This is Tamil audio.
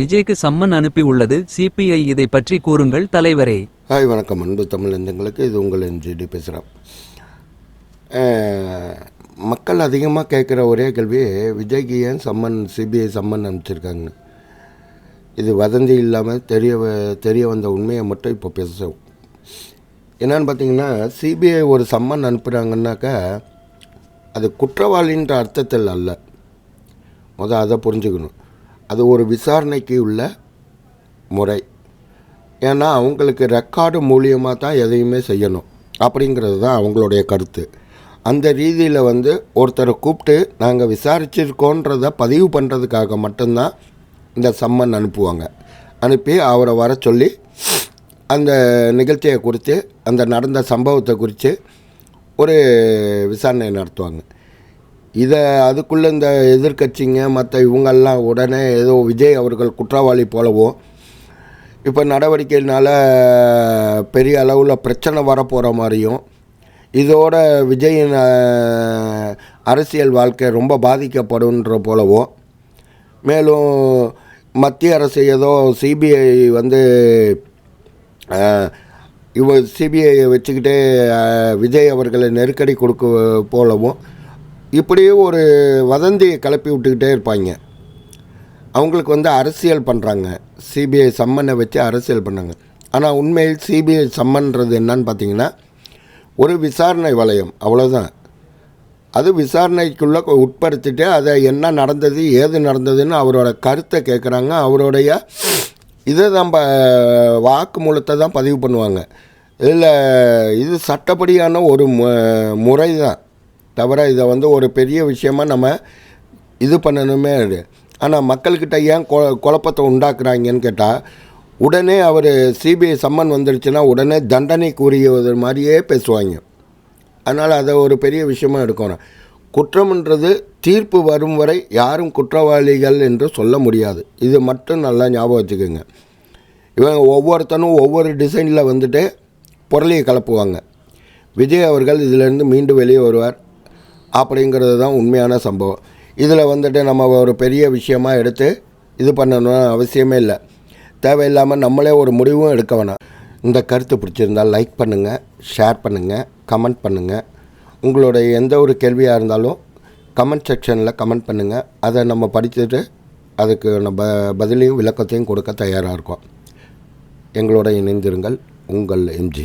விஜய்க்கு சம்மன் அனுப்பி உள்ளது. சிபிஐ இதை பற்றி கூறுங்கள் தலைவரே. ஹாய் வணக்கம். அன்பு தமிழ் நெஞ்சங்களுக்கு இது உங்கள் என்ஜிடி பேசுகிறேன் மக்கள் அதிகமாக கேட்குற ஒரே கேள்வி விஜய்க்கு ஏன் சம்மன் சிபிஐ சம்மன் அனுப்பிச்சிருக்காங்கன்னு இது வதந்தி இல்லாமல் தெரிய தெரிய வந்த உண்மையை மட்டும் இப்போ பேசும் என்னன்னு பார்த்தீங்கன்னா சிபிஐ ஒரு சம்மன் அனுப்புகிறாங்கன்னாக்கா அது குற்றவாளின்ற அர்த்தத்தில் அல்ல. முதல் அதை புரிஞ்சுக்கணும். அது ஒரு விசாரணைக்கு உள்ள முறை. ஏன்னா அவங்களுக்கு ரெக்கார்டு மூலியமாக தான் எதையுமே செய்யணும். அப்படிங்கிறது தான் அவங்களுடைய கருத்து. அந்த ரீதியில் வந்து ஒருத்தரை கூப்பிட்டு நாங்கள் விசாரிச்சிருக்கோன்றத பதிவு பண்ணுறதுக்காக மட்டும்தான் இந்த சம்மன் அனுப்புவாங்க. அனுப்பி அவரை வர சொல்லி அந்த நிகழ்ச்சியை குறித்து அந்த நடந்த சம்பவத்தை குறித்து ஒரு விசாரணை நடத்துவாங்க. இதை அதுக்குள்ளே இந்த எதிர்க்கட்சிங்க மற்ற இவங்கெல்லாம் உடனே ஏதோ விஜய் அவர்கள் குற்றவாளி போலவும் இப்போ நடவடிக்கையினால பெரிய அளவில் பிரச்சனை வரப்போகிற மாதிரியும் இதோட விஜயின் அரசியல் வாழ்க்கை ரொம்ப பாதிக்கப்படுன்ற போலவும் மேலும் மத்திய அரசு ஏதோ சிபிஐ வந்து இவ சிபிஐ வச்சுக்கிட்டே விஜய் அவர்களை நெருக்கடி கொடுக்க போலவும் இப்படி ஒரு வதந்தியை கிளப்பி விட்டுக்கிட்டே இருப்பாங்க. அவங்களுக்கு வந்து அரசியல் பண்ணுறாங்க சிபிஐ சம்மனை வச்சு அரசியல் பண்ணாங்க ஆனால் உண்மையில் சிபிஐ சம்மன்றது என்னன்னு பார்த்தீங்கன்னா ஒரு விசாரணை வளையம் அவ்வளோதான் அது விசாரணைக்குள்ளே உட்படுத்திட்டு அதை என்ன நடந்தது ஏது நடந்ததுன்னு அவரோட கருத்தை கேட்குறாங்க அவருடைய இதை தான் ப வாக்குமூலத்தை தான் பதிவு பண்ணுவாங்க. இதில் இது சட்டப்படியான ஒரு மு முறை தான் தவிர இதை வந்து ஒரு பெரிய விஷயமாக நம்ம இது பண்ணணுமே ஆனால் மக்கள்கிட்ட ஏன் கொ குழப்பத்தை உண்டாக்குறாங்கன்னு கேட்டால் உடனே அவர் சிபிஐ சம்மன் வந்துடுச்சுன்னா உடனே தண்டனைக்குரியது மாதிரியே பேசுவாங்க. அதனால் அதை ஒரு பெரிய விஷயமாக எடுக்கணும். குற்றம்ன்றது தீர்ப்பு வரும் வரை யாரும் குற்றவாளிகள் என்று சொல்ல முடியாது. இது மட்டும் நல்லா ஞாபகம் வச்சுக்கோங்க. இவங்க ஒவ்வொருத்தனும் ஒவ்வொரு டிசைனில் வந்துட்டு பொருளையை கலப்புவாங்க. விஜய் அவர்கள் இதிலேருந்து மீண்டும் வெளியே வருவார். அப்படிங்கிறது தான் உண்மையான சம்பவம். இதில் வந்துட்டு நம்ம ஒரு பெரிய விஷயமா எடுத்து இது பண்ணணும்னு அவசியமே இல்லை. தேவையில்லாமல் நம்மளே ஒரு முடிவும் எடுக்க வேணாம். இந்த கருத்து பிடிச்சிருந்தால் லைக் பண்ணுங்கள் ஷேர் பண்ணுங்கள் கமெண்ட் பண்ணுங்கள் உங்களுடைய எந்த ஒரு கேள்வியாக இருந்தாலும் கமெண்ட் செக்ஷனில் கமெண்ட் பண்ணுங்கள் அதை நம்ம படிச்சுட்டு அதுக்கு நம்ம பதிலையும் விளக்கத்தையும் கொடுக்க தயாராக இருக்கோம். எங்களோட இணைந்திருங்கள். உங்கள் எம்ஜி.